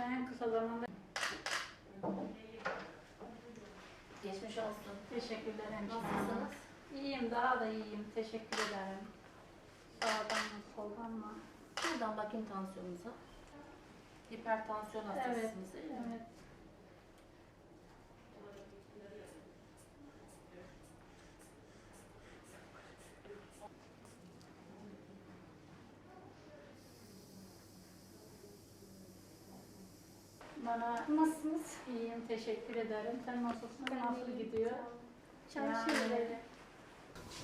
Ben en kısa zamanda Geçmiş olsun. teşekkürler hemşire. Nasılsınız? İyiyim, daha da iyiyim. Teşekkür ederim. Sağdan mı, soldan mı? Buradan bakayım tansiyonunuza. Hipertansiyon hastasısınız mi? Evet. Bana Nasılsınız? iyiyim, teşekkür ederim. Sen nasılsın? Nasıl gidiyor? Çalışıyoruz Yani-.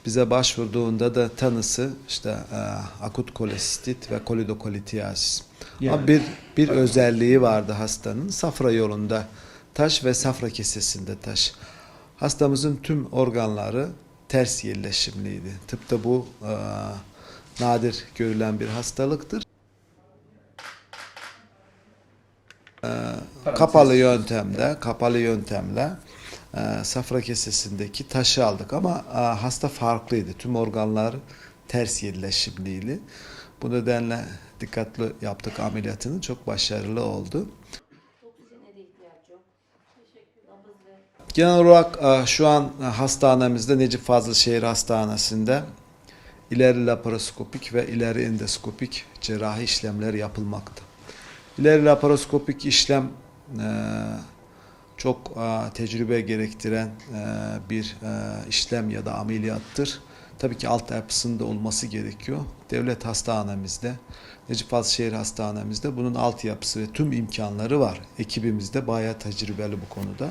Bize başvurduğunda da tanısı işte e, akut kolesistit ve kolidokolitiyasis. Ama bir bir özelliği vardı hastanın. Safra yolunda taş ve safra kesesinde taş. Hastamızın tüm organları ters yerleşimliydi. Tıpta bu e, nadir görülen bir hastalıktır. E, kapalı yöntemde, kapalı yöntemle e, safra kesesindeki taşı aldık ama e, hasta farklıydı. Tüm organlar ters yerleşimliydi. Bu nedenle dikkatli yaptık ameliyatını. Çok başarılı oldu. Genel olarak e, şu an hastanemizde Necip Fazıl Şehir Hastanesi'nde ileri laparoskopik ve ileri endoskopik cerrahi işlemler yapılmakta. İleri laparoskopik işlem e, çok e, tecrübe gerektiren e, bir e, işlem ya da ameliyattır. Tabii ki alt yapısında olması gerekiyor. Devlet hastanemizde, Necip Fazıl Şehir Hastanemizde bunun altyapısı ve tüm imkanları var. Ekibimiz de bayağı tecrübeli bu konuda.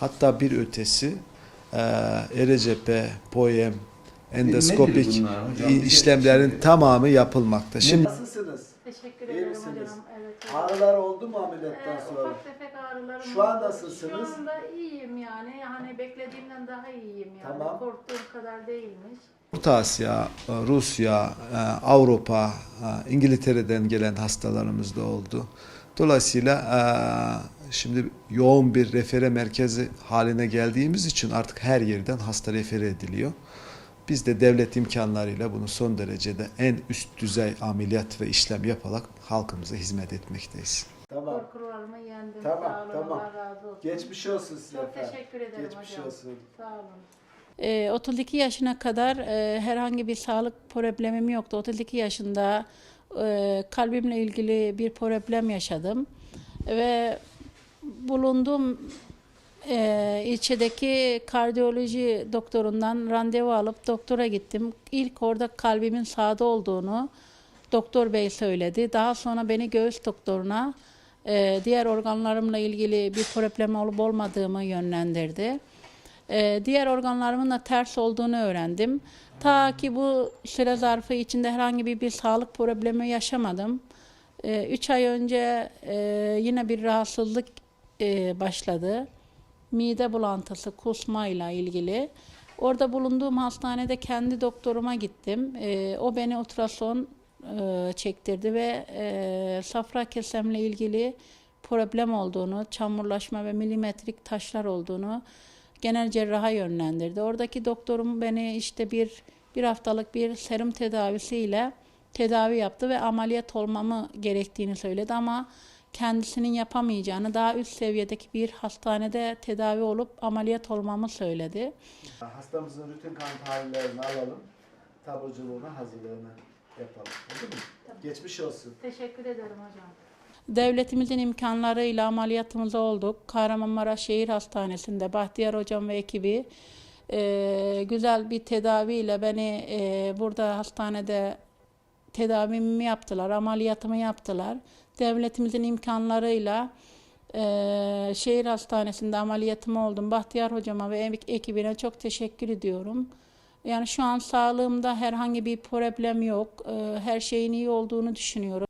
Hatta bir ötesi e, ERCP, POEM, endoskopik hocam? Bize işlemlerin şimdi- tamamı yapılmakta. Şimdi Nasılsınız? Teşekkür İyi ederim misiniz? hocam. Evet. evet. Ağrılar oldu mu ameliyattan Ee, sonra? ufak tefek ağrılarım Şu an oldu. nasılsınız? Şu anda iyiyim yani. Hani beklediğimden daha iyiyim yani. Tamam. Korktuğum kadar değilmiş. Orta Asya, e, Rusya, e, Avrupa, e, İngiltere'den gelen hastalarımız da oldu. Dolayısıyla şimdi yoğun bir refere merkezi haline geldiğimiz için artık her yerden hasta refere ediliyor. Biz de devlet imkanlarıyla bunu son derecede en üst düzey ameliyat ve işlem yaparak halkımıza hizmet etmekteyiz. Tamam. Korkularımı yendim. Tamam, Sağ olun. tamam. Allah razı olsun. Geçmiş olsun size Çok efendim. teşekkür ederim Geçmiş hocam. olsun. Sağ olun. E, 32 yaşına kadar e, herhangi bir sağlık problemim yoktu. 32 yaşında e, kalbimle ilgili bir problem yaşadım ve bulunduğum e, ilçedeki kardiyoloji doktorundan randevu alıp doktora gittim. İlk orada kalbimin sağda olduğunu doktor bey söyledi. Daha sonra beni göğüs doktoruna e, diğer organlarımla ilgili bir problem olup olmadığımı yönlendirdi. Ee, diğer organlarımın da ters olduğunu öğrendim. Ta ki bu süre zarfı içinde herhangi bir, bir sağlık problemi yaşamadım. 3 ay önce e, yine bir rahatsızlık e, başladı. Mide bulantısı, kusmayla ilgili. Orada bulunduğum hastanede kendi doktoruma gittim. E, o beni ultrason e, çektirdi ve e, safra kesemle ilgili problem olduğunu, çamurlaşma ve milimetrik taşlar olduğunu genel cerraha yönlendirdi. Oradaki doktorum beni işte bir bir haftalık bir serum tedavisiyle tedavi yaptı ve ameliyat olmamı gerektiğini söyledi ama kendisinin yapamayacağını daha üst seviyedeki bir hastanede tedavi olup ameliyat olmamı söyledi. Hastamızın rutin kan tahlillerini alalım. Taburculuğuna hazırlığını yapalım. Oldu mu? Geçmiş olsun. Teşekkür ederim hocam. Devletimizin imkanlarıyla ameliyatımız olduk. Kahramanmaraş Şehir Hastanesi'nde Bahtiyar Hocam ve ekibi e, güzel bir tedaviyle beni e, burada hastanede tedavimi yaptılar, ameliyatımı yaptılar. Devletimizin imkanlarıyla e, şehir hastanesinde ameliyatım oldum. Bahtiyar hocama ve ek- ekibine çok teşekkür ediyorum. Yani şu an sağlığımda herhangi bir problem yok. E, her şeyin iyi olduğunu düşünüyorum.